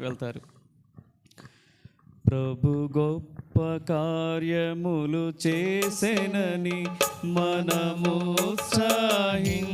వెళ్తారు. ప్రభు గొప్ప కార్యములు చేసేనని మనము ఉత్సాహించెదము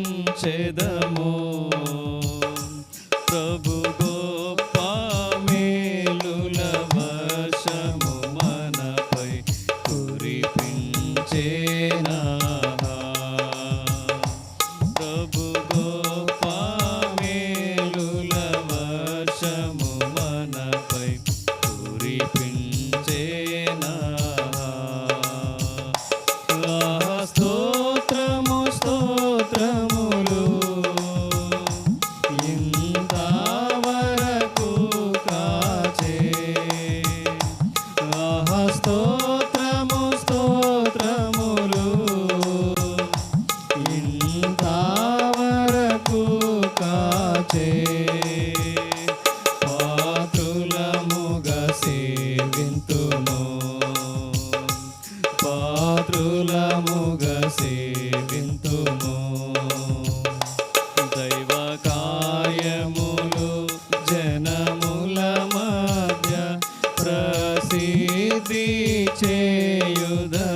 చేయుదా?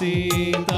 Mamacita.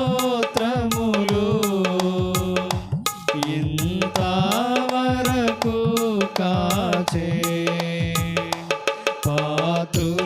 స్తోత్రములు. ఇంతవరకు కాచే పాతులముగసే